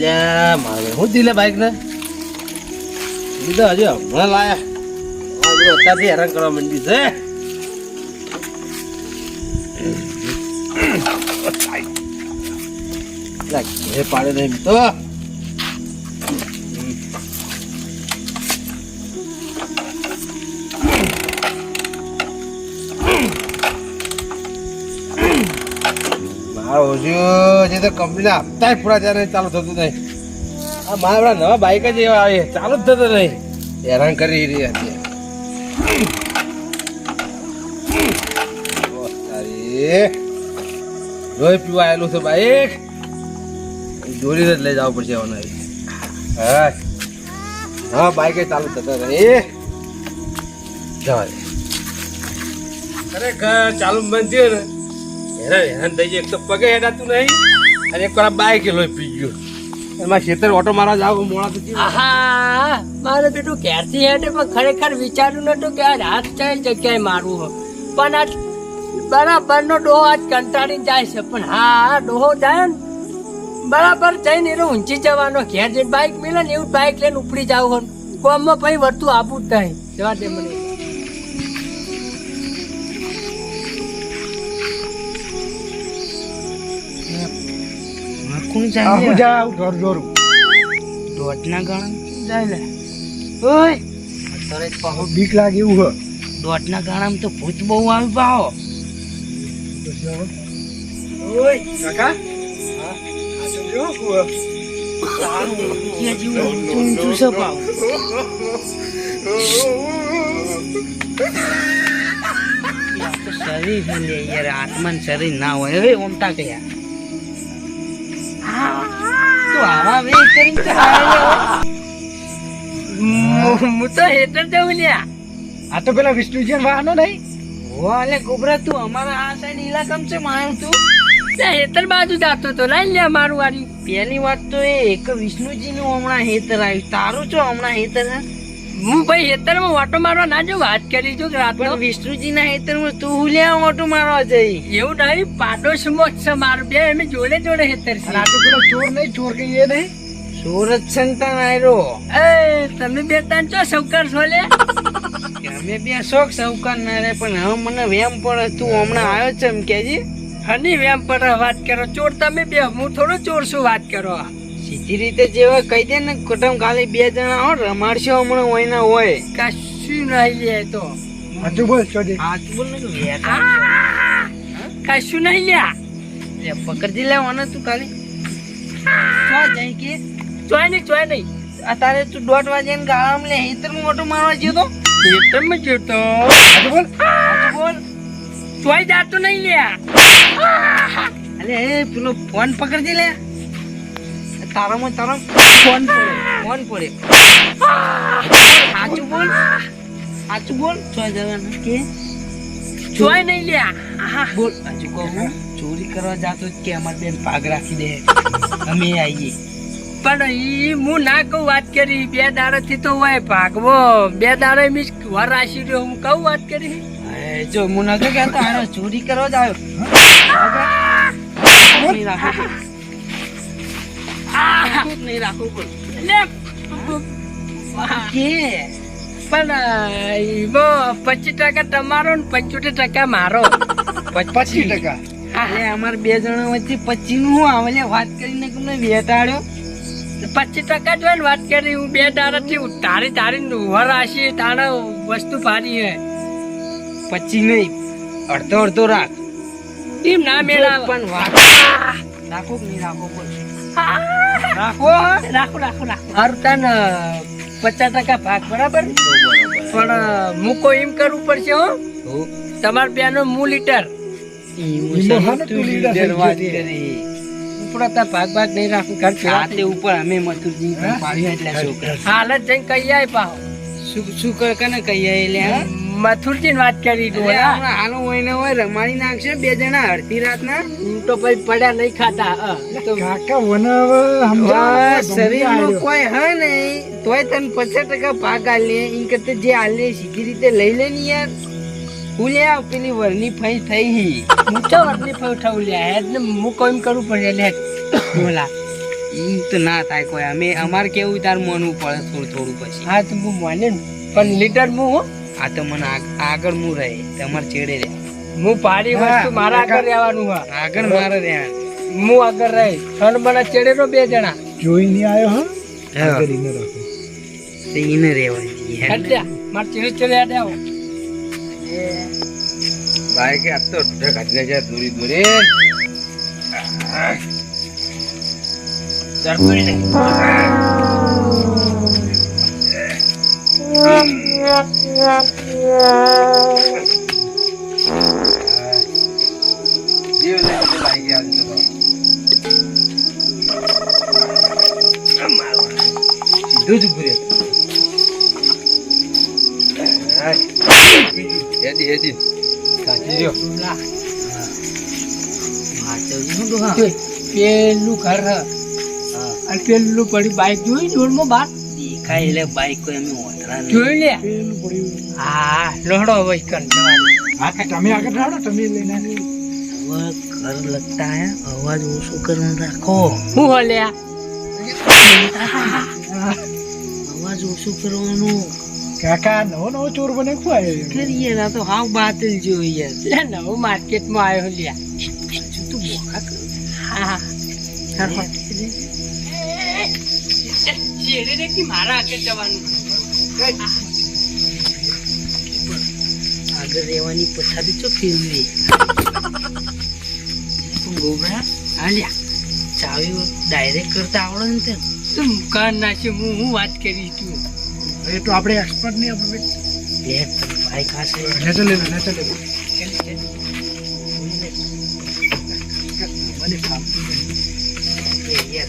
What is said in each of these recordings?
લે મારે હું દિલે બાઈક ને? લીધો હજી હમણાં લાયા. બધું અત્યારથી હેરાન કરવા માંડી છે. લે, પાડે નહીં તો. હજુ જે તો કંપનીના હપ્તા પૂરા ત્યારે ચાલુ થતું નહીં. આ મારા નવા બાઈક જ એવા આવે, ચાલુ જ થતો નહીં. હેરાન કરી રહી હતી. ઓ તારી. લોહી પીવા આવેલું છે બાઈક જોડીને જ લઈ જવું પડશે હવે હા. હા બાઈક ચાલુ થતો નહીં જવા ખરેખર ચાલુ બંધ થયું ને હેરાન હેરાન એક નહીં બાઈક લોહી એમાં ખેતર ઓટો મારવા જાવ, મોડા તો? આહા, મારે બેટું ઘેરથી હેડે, પણ ખરેખર વિચાર્યું નતું કે આજ હાથ કઈ જગ્યાએ મારવું પણ આજ બરાબરનો ડોહો આજ કંટાળીને જાય છે. પણ હા, ડોહો જાય ને, બરાબર જઈને એનો ઊંચી જવાનો. ઘેર જઈને બાઇક મિલે ને, એવું બાઇક લઈને ઉપડી જાવ કોમમાં પછી વર્તું આપવું જ થાય જવા દે મને. કોણ આહુ જાવ જોર જોર દોઢના ગાળા જાય લે ઓય અત્યારે જ આહુ બીક લાગે એવું હે દોઢના ગાળામાં તો ભૂત બહુ આવી પાહો ઓય કાકા આ તો જો કે જેવું ઊંચું ઊંચું છે પાહો આ તો શરીર છે લે યાર આત્માન શરીર ના હોય હવે ઓમતા કયા તું આવા વે કરીને હું. તો હેઠળ જવું લ્યા. આ તો પેલા વિષ્ણુજી વાહનો નહીં? હો અલે ગોબરા તું અમારા આ સાઈડ ઇલાકામ છે માયો તું? હેતર બાજુ જાતો તો. લઈ લે મારું વાળી. પહેલી વાત તો એ એક વિષ્ણુજી નું હમણાં હેતર આવ્યું. તારું છો હમણાં હેતર છે? હું ભાઈ હેતરમાં ઓટો મારવા ના જો વાત કરી જો રાતનો. પણ વિષ્ણુજી ના હેતરમાં તું હુલ્યા ઓટો મારવા જઈ? એવું નહીં પાડોશમાં છે મારું બે અમે જોડે જોડે હેતર છે આ પેલો ચોર નહીં ચોર કઈ એ નહીં? સુરત સંતાન આયરો. છે એ તમે બે ત્રણ ચો સૌકાર છો લે? કે અમે બે શોખ સૌકાર ના રે પણ હવે મને વેમ પડે તું હમણાં આવ્યો છે એમ કેજી. હની વેમ પડે વાત કરો. ચોર તમે બે હું થોડો ચોર છું વાત કરો. સીધી રીતે જેવા કહી દે ને કુટુંબ ખાલી બે જણા હો રમાડશો હમણાં હોય ના હોય. કશું નહીં લે તો. હજુ બોલ ચોજી હાથ બોલ ને તું કશું નહીં લ્યા. લે પકડી લેવાનો તું ખાલી. ક્યાં જાય કે? ચોય નહીં ચોય નહીં. અત્યારે તું દોઢ વાગે ને ગાળામાં લે હેતર મોટો મારવા ગયો તો. હેતરમાં તો. હજુ બોલ. હાચું બોલ. ચોય જાતો નહીં લ્યા અલે એ પેલો ફોન પકડજે લે. તારામાં તારો ફોન પડે ફોન પડે. સાચું બોલ સાચું બોલ. છો જવાનું કે? ચોય નહીં લ્યા. બોલ હજુ કહું ચોરી કરવા જાતો કે અમાર બેન પાગ રાખી દે. અમે આવીએ પણ ઈ હું ના કહું વાત કરી. બે દાડા થી તો હોય ભાગવો. બે દાડે મીસ વર રાશી રહ્યો. હું કહું વાત કરી? જો હું નતો કહેતો આનો ચોરી કરવા જ આવ્યો. રાખો નહીં રાખો પણ પચીસ ટકા તમારો ને પંચોતેર ટકા મારો. પચીસ ટકા? એટલે અમારે બે જણા વચ્ચે પચીસનું હું આવે વાત કરીને તમને વેટાડ્યો. પચીસ ટકા જો ને વાત કરી. હું બે દાડા તારી તારી વરાશી રાશી વસ્તુ ભારી હે પચીસ નહીં. અડધો અડધો રાખ. એમ ના મેળા પણ વાત રાખો નહીં રાખો બોલ રાખો રાખો રાખો રાખો. મારું તને પચાસ ટકા ભાગ બરાબર? પણ મૂકો એમ કરવું પડશે હો? તમાર બેનો મૂ લીટર? ઈમોહાનો તું લીડર થઈ ગયો વાત તે. કરી. ઉપડો તાર ભાગ ભાગ નહીં રાખું ઘર રાતે ઉપર અમે મથુરજી હા? પાડ્યો એટલે છોકરા. હાલ જઈને કહી આય પાહો શું શું કર કને કહીએ એટલે હા? મથુરજી વાત કરી દો હાલો હોય ને હોય રમાડી નાખશે બે જણા અડધી રાતના. હું તો પછી પડ્યા નહીં ખાતા અ. તો કાકા વનાવ શરીરમાં કોઈ હે નહીં તોય તને પચાસ ટકા ભાગ આલે. એ કરતા જે આલે સીધી રીતે લઈ લે ને યાર. હું લે આવ પેલી વરની ફઈ થઈ. હી હું તો વરની ફઈ થવું લે એટલે ને હું કોઈ કરવું પડે લે. બોલા. ઈ તો ના થાય કોઈ. અમે અમારે કેવું તાર મોનું પડે થોડું થોડું પછી. હા તો હું માને ને. પણ લીટર હું હો. આ તો મને આગળ હું રહે તમારે ચેડે રહે. હું પાડી વસ્તુ મારા આગળ. રહેવાનું હા. આગળ મારે રહે હું આગળ રહી. ત્રણ બના ચડેલો બે જણા. જોઈ નહીં આવ્યો હા. આગળ ઈને રાખો. તે એને રહેવા દઈએ એટલે મારે ચેડે ચડે હેડે આવો. કે આજ તો ઢગ હાથને જાય દૂરી દોરી. સરપંચ ને સીધું જ. સાચી રહ્યો. વાંચવજો ડોહા. જોઈ, પેલું ઘર અને પેલું પડી બાઈક જોઈ જોડમાં બાર દેખાય એટલે બાઈક કોઈ અમે ઓતરા નહીં. જોઈ લે. હા લહડો વહી કર જવાનું. હા કે તમે આગળ રાડો તમે લઈને. ઘર લગતા હે અવાજ ઓછો કરવાનું રાખો. હું હલ્યા અવાજ ઓછો કરવાનો. કાકા નવો નવો ચોર બને શું આવ્યો? કરીએ? ના તો હાવ બાતલ જોઈએ લે નવો માર્કેટમાં આવ્યો લ્યા. તું બોકા કરો. હા ચેડે રે કે મારા આગળ જવાનું. આગળ રહેવાની પછાડી ચો ફેરવી. ગોબરા હાલ્યા ચાવી ડાયરેક્ટ કરતા આવડે ને તે તું કાન નાખી હું હું વાત કરી તું એ તો આપણે એક્સપર્ટ નહીં આપણે લે લે મને નહીં. યાર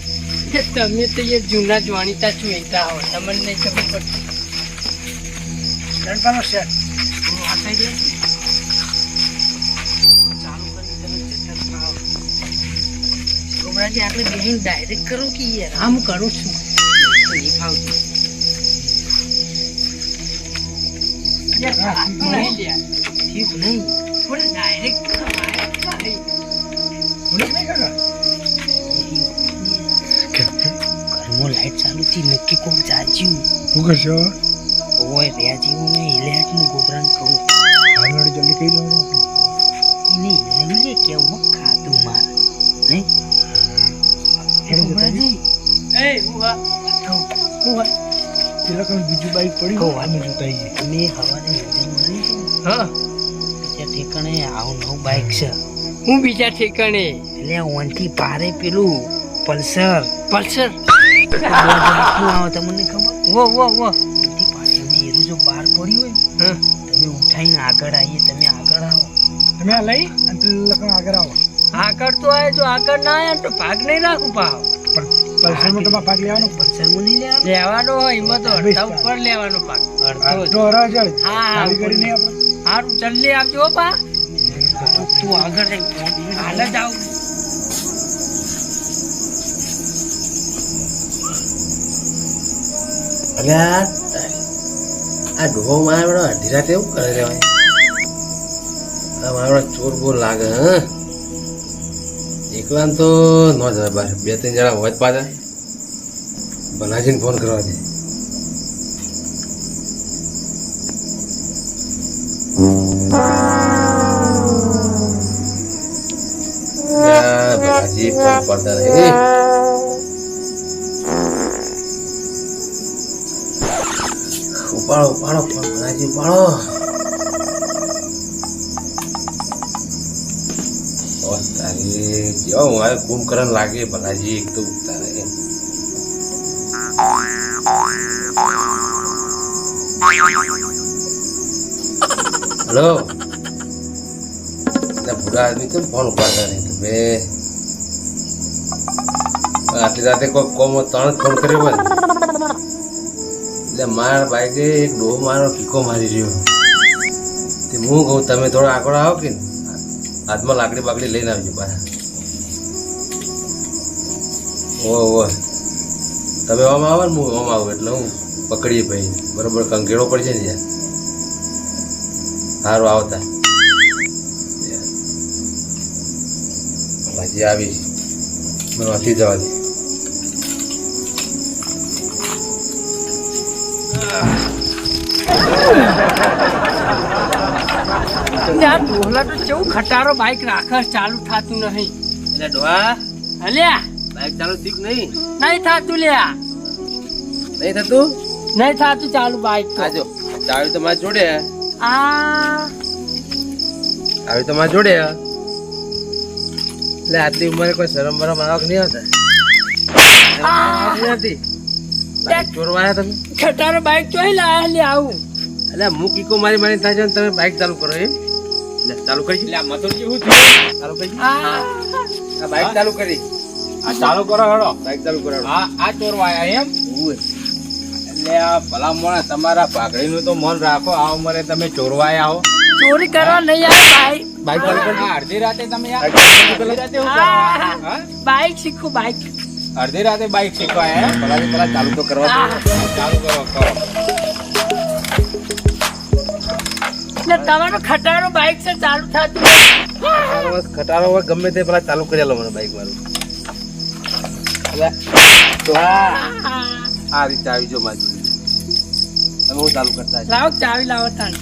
તમે તો એ જૂના જાણીતા છું હો. તમને નહીં ખબર પડતી. હું ચાલુ કરી તમે થાવ આપણે બેહીન ડાયરેક્ટ કરો કે યાર? આમ કરું છું. નહીં ફાવતું. યાર, નહીં લ્યા. ઠીક નહીં. લાઈટ નક્કી કોક જાજ્યું. શું કરશો? ઓય રહ્યા જેવું મેં ઇલેટનું ગોબરાને કહું. હાલ જલ્દી કહી દો એને ઇલે કેવું ખાતું માર. નહીં? ગોબરાજી એ, હું હા, પેલા કોઈ બીજું બાઈક પડી વાત. આને જોતા આવીએ. અમે હવારે નજર મારી હા. ત્યાં ઠેકાણે આવું નવું બાઈક છે. હું બીજા ઠેકાણે? એટલે ઓનથી પારે પેલું પલ્સર. પલ્સર. આવે તમને ખબર? વો વો વો. ઓનથી પારે જો બહાર પડ્યું હોય તમે ઉઠાઈને આગળ આવીએ તમે આગળ આવો. તમે આ લઈ અને આગળ આવો. આગળ તો આવે જો આગળ ના આવે તો ભાગ નહીં રાખું પાવ પણ પૈસામાં ભાગ લેવાનો? પલ્સરમાં નહીં લેવાનું? લેવાનો હોય એમાં તો અડધા ઉપર લેવાનો પાક અડધો. અડધો હા, હા, ચાલી કરી નહીં આપણે સારું જલ્દી આપજો હો પા તું- આગળ હાલ જ આવું. અલ્યા આ ડોહો મારો અઢી રાતે એવું કરે રેવાય આ મારો ચોર બોર લાગે, હ. એકલા તો ન જવાય બાર બે, ત્રણ જણા હોય પાછા. બનાજીને ફોન કરવા દે. ભલાજી ફોન પડતા નહીં. ઉપાડો ઉપાડો ફોન ભલાજી ઉપાડો ઓ તારી કેવો મારે કુંભકરણ લાગે ભલાજી એક તો તારે હેલો એટલે ભૂરા આદમી કેમ ફોન ઉપાડતા નહીં તમે આટલી રાતે કોઈ કોમ ત્રણ જ ફોન કર્યો હોય ને એટલે મારા બાઈકે એક ડોહો મારો કીકો મારી રહ્યો. તે હું કહું, તમે થોડા આગળ આવો કે હાથમાં લાકડી બાકડી લઈને આવજો પાછા. ઓ ઓ તમે આમ આવો ને હું આમ આવું, એટલે હું પકડીએ ભાઈ. બરોબર કંગેળો પડશે ને યાર સારું આવતા. પછી આવી મને વાંચી જવા દે. યાર ડોહલા તો કેવું ખટારો બાઈક રાખે ચાલુ થતું નહીં. એટલે ડોહા અલ્યા બાઈક ચાલુ થયું નહીં? નહીં થાતું લ્યા. નહીં થતું? નહીં થાતું ચાલુ બાઈક તો. આજો ચાવી તો મારી જોડે આ. ચાવી તો મારી જોડે એટલે આટલી ઉંમરે કોઈ શરમ બરમ આવક નહીં આવતા? નથી બાઈક ચોરવાયા તમે? ખટારો બાઈક ચોઈ લાયા લે આવું. એટલે હું કીકો મારી મારી થાય છે તમે બાઈક ચાલુ કરો એમ? લે ચાલુ કરી. લે આ મથુરજી શું થયું ચાલુ કરી. આ. આ બાઈક ચાલુ કરી. આ ચાલુ કરો હળો બાઈક ચાલુ કરાવો આ આ ચોરવાયા એમ? ઉવે. એટલે આ ભલા મોણા તમારા પાઘડીનું તો મન રાખો આ ઉંમરે તમે ચોરવા આવો. ચોરી કરવા નહીં આવે બાઈક બાઈક ચાલુ કરી. અડધી રાતે તમે યાર બાઈક શીખો કરી આ. હા? બાઈક અડધી રાતે બાઈક શીખવા એમ? પેલા પેલા ચાલુ તો કરવા ચાલુ કરો કરો. ને તમારો ખટારો બાઈક છે ચાલુ થતું ખટારો હોય ગમે તે પેલા ચાલુ કરી લો મને બાઈક મારું એટલે આ રીતે આવી જો મારી જોડે. તમે હું ચાલુ કરતા. લાવો ચાવી લાવો તાણ.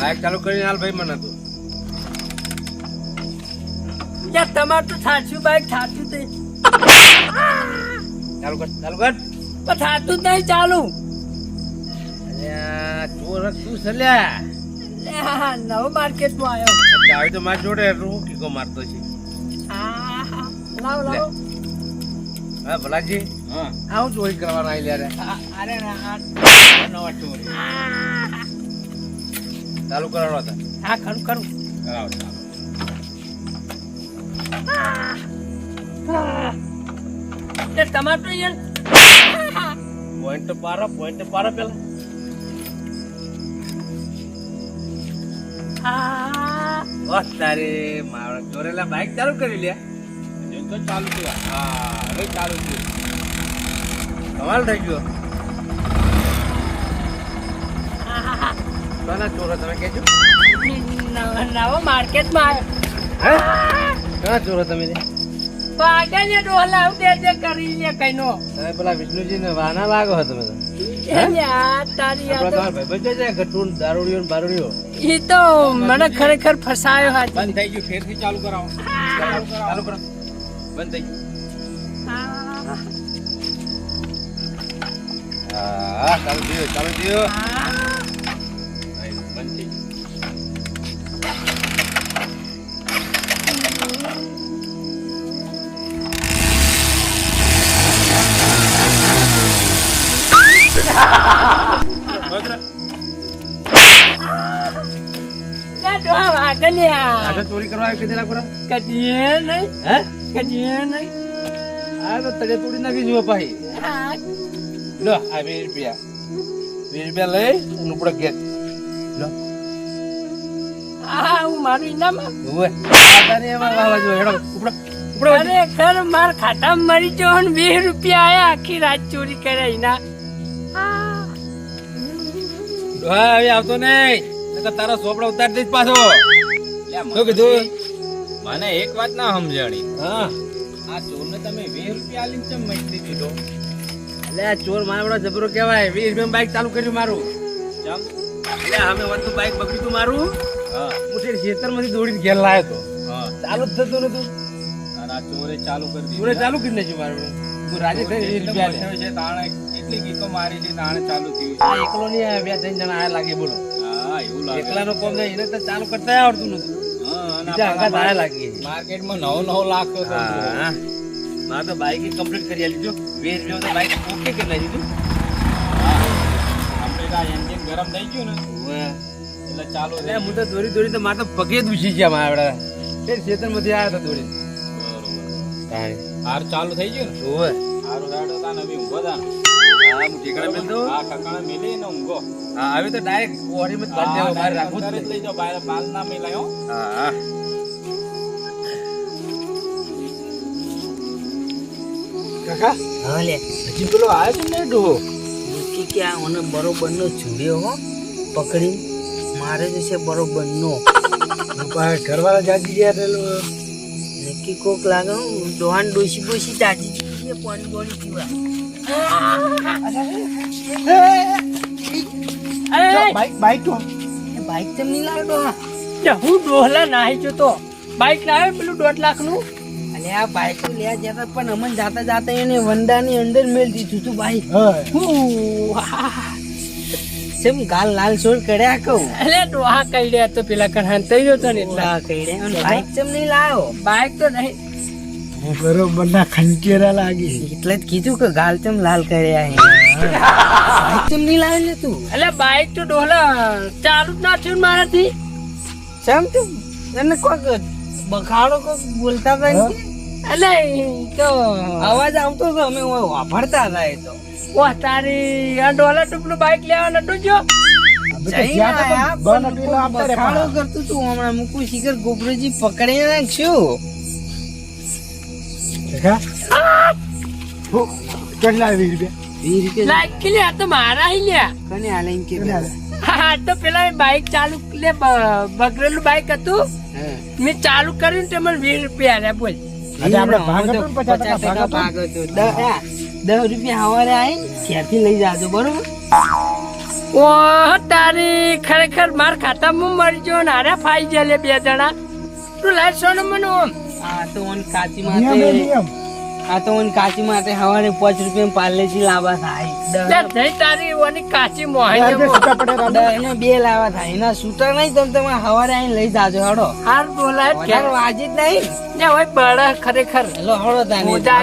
બાઈક ચાલુ કરીને હાલ ભાઈ મને તો. યાર તમારું તો સાચું બાઈક સાચું તે ચાલુ કર ચાલુ કર. પણ જ નહીં ચાલુ. અલ્યા શું છે લ્યા લે હા, નવો માર્કેટમાં આવ્યો. આ તો મારી જોડે એટલે કીકો મારતો છે. લાવો લાવો. હા ભલાજી? હા. આ હું ચોરી કરવાના આવી લ્યા અરે ના, નવા ચોરી. ચાલુ કરવાનો હતા હા ખરું ખરું કરાવો ચાલો. તે તમારે તો યાર પોઈન્ટ તો પારો પોઈન્ટ તો પારો પેલા. તારે મારો ચોરેલા બાઈક ચાલુ કરી લે તો ચાલુ થયું હા હવે ચાલુ થયું કમાલ થઈ ગયો. કોના ચોરો તમે કહેજો. નવો- માર્કેટમાં હે કોના ચોરો તમે રે? પાગલ ને ડોહલા આવું દે દે કરી લે કઈનો. તમે પેલા વિષ્ણુજી ને વાના લાગો છો તમે આપણા તો મને ખરેખર ફસાયો હાજી બંધ થઈ ગયું ફેરથી ચાલુ કરાવો. ચાલુ કરાવો. કરો બંધ થઈ ગયું. ચાલુ થયો ચાલુ થયો. વાગલ્યા આગળ ચોરી કરવા આવ્યો કેટલા કોરા કદીએ નહીં. હે? કદીએ નહીં. આ તો તડે તોડી નાખી જુઓ ભાઈ. લો આ બે રૂપિયા. બે રૂપિયા લઈ અને ઉપર ઘેર. લો. આ હું મારું ઇનામ આ તારી એમાં લાવા જો હેડો ઉપર અરે ખર માર ખાતા મરી જો ને વીસ રૂપિયા આયા. આખી રાત ચોરી કર્યા ઇના હા હવે આવતો નહીં. તારા સોપડા ઉતાર દઈશ પાછો. શું કીધું? મને એક વાત ના સમજાણી. હા. આ ચોરને તમે વીસ રૂપિયા આલીને ચમ મૈત્રી દીધો? એટલે આ ચોર મારા જબરો કહેવાય. વીસ રૂપિયા બાઇક ચાલુ કર્યું મારું. ચમ? એટલે અમે વધુ બાઇક બગડ્યું મારું. હા. હું તે ખેતરમાંથી દોડીને ઘેર લાયો તો. હા. ચાલુ જ થતું નતું. આ ચોરે ચાલુ કરી દીધું. ચોરે ચાલુ કરી નાખ્યું મારું. હું રાજે થઈ વીસ રૂપિયા લે. છે તાણે કેટલી ગીતો મારી છે તાણે ચાલુ થયું આ એકલો નહીં બે ત્રણ જણા આયા લાગે બોલો. હા એવું લાગે. એકલાનો કોમ નહીં એને તો ચાલુ કરતા આવડતું નતું. બીજા અંગાત આયા માર્કેટમાં નવો નવો લાગતો હતો હા. મારે તો બાઈક કમ્પ્લીટ કરી આલી જો વીસ તો બાઈક ઓકે કરી લીધું આપણે તો એન્જિન ગરમ થઈ ગયું ને. એટલે ચાલો એટલે હું તો દોરી દોરી તો મારે તો પગે દુસી ગયા મારા તે ખેતરમાંથી આવ્યા હતા દોરી. બરોબર. હાર ચાલુ થઈ ગયું ને? ઓવે. હારું તાને ઊંઘો તાને. હા હું ઠેકડા હા ઠકાણે મેલી ને ઊંઘો. હા હવે તો ડાયરેક્ટ ઓરીમાં જ બાંધી દેવો, બહાર રાખવું જ અંદરે જ નહીં. લઈ જાઓ બહાર બાલ ના મેલાય હા હા. કાકા? હા લે. હજી પેલો આવ્યો છે ને ડોહો? કે આ મને બરોબરનો હો. પકડી. મારે જશે બરોબર નો. ઘરવાળા જાગી ગયા પેલો નક્કી કોક લાગે હો, ડોહાન ડોસી બોસી તાજી છે પાણી બોણી પીવા. બાઈક બાઈક તો. બાઈક તેમ નહીં લાવ્યો હું ડોહલા નાહી જતો બાઈક લાવ્યો પેલું દોઢ લાખનું? અને આ બાઈક તો લેવા જતા પણ અમન જાતા જાતા એને વંડાની અંદર મેળ દીધું તું બાઈક સેમ ગાલ લાલ સોળ કર્યા કહું. એટલે ડોહા કઈ રહ્યા તો પેલા કણ થઈ ગયો તો ને એટલા. આ કર્યા બાઈક તેમ નહીં લાવ્યો. બાઈક તો નહીં. બરોબર. ના ખંચેરા લાગી એટલે જ કીધું કે ગાલ તેમ લાલ કર્યા બાઈક તેમ નહીં લાવ્યો ને તું? એટલે બાઈક તો ડોહલા ચાલુ જ ના થયું મારાથી. સેમ તું એને કોક બખાડો કોક બોલતા હતા એટલે તો અવાજ આવતો હતો અમે વાપરતા હતા એ તો. વાહ તારી આ ડોલા ટુકડું બાઈક લેવા નતું જો? બખાડો કરતું તું હમણાં મુકુ શિખર ગોબરજી પકડી નાખશું હો, કેટલા વીસ રૂપિયા? લાઈક લે તો મારા હી લ્યા. કને હાલે એમ કે હા તો પેલા બાઈક ચાલુ લે બગડેલું બાઈક હતું. મેં ચાલુ કર્યું ને તે મને વીસ રૂપિયા આલ્યા બોલ. દસ રૂપિયા હવારે આવીને ક્યાંથી લઈ જાજો બરોબર? ઓ તારી ખરેખર માર ખાતામાં મરી ગયો ને હારે ફાઈ જાય લે બે જણા. તું લાઈટ સોને મને આ તો ઓન કાચી માટે આ તો ઓન કાચી માટે હવારે પાંચ રૂપિયા પાર્લેજી લાવવા થાય. જઈ તારી ઓની કાચી બે મોહાઈ લાવવા થાય. એના છૂટા નહીં તમે તમે હવારે આવીને લઈ જાજો હડો. હાર બોલાય વાજી જ નહીં. ને હોય બળા ખરેખર. હેલો તાને. આ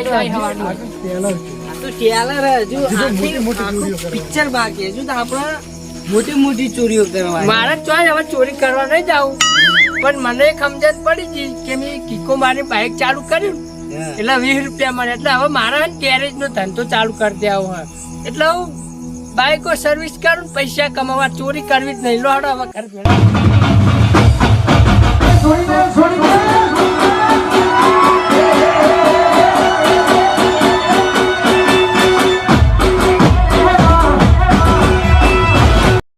તો ટેલર હજુ મોટી મોટી ચોરીઓ કરવા. પિક્ચર બાકી હજુ તો આપણે મોટી મોટી ચોરીઓ કરવા મારે ચોય હવે ચોરી કરવા નહીં જાવું પણ મને સમજણ પડી ગઈ કે મેં કિકો મારી બાઈક ચાલુ કર્યું. એટલે વીસ રૂપિયા મળે એટલે હવે મારા ગેરેજ નો ધંધો ચાલુ કરી દેવો હોય એટલે હું બાઈકો સર્વિસ કરું પૈસા કમાવા ચોરી કરવી જ નહીં. લો હડો હવે ઘર દે.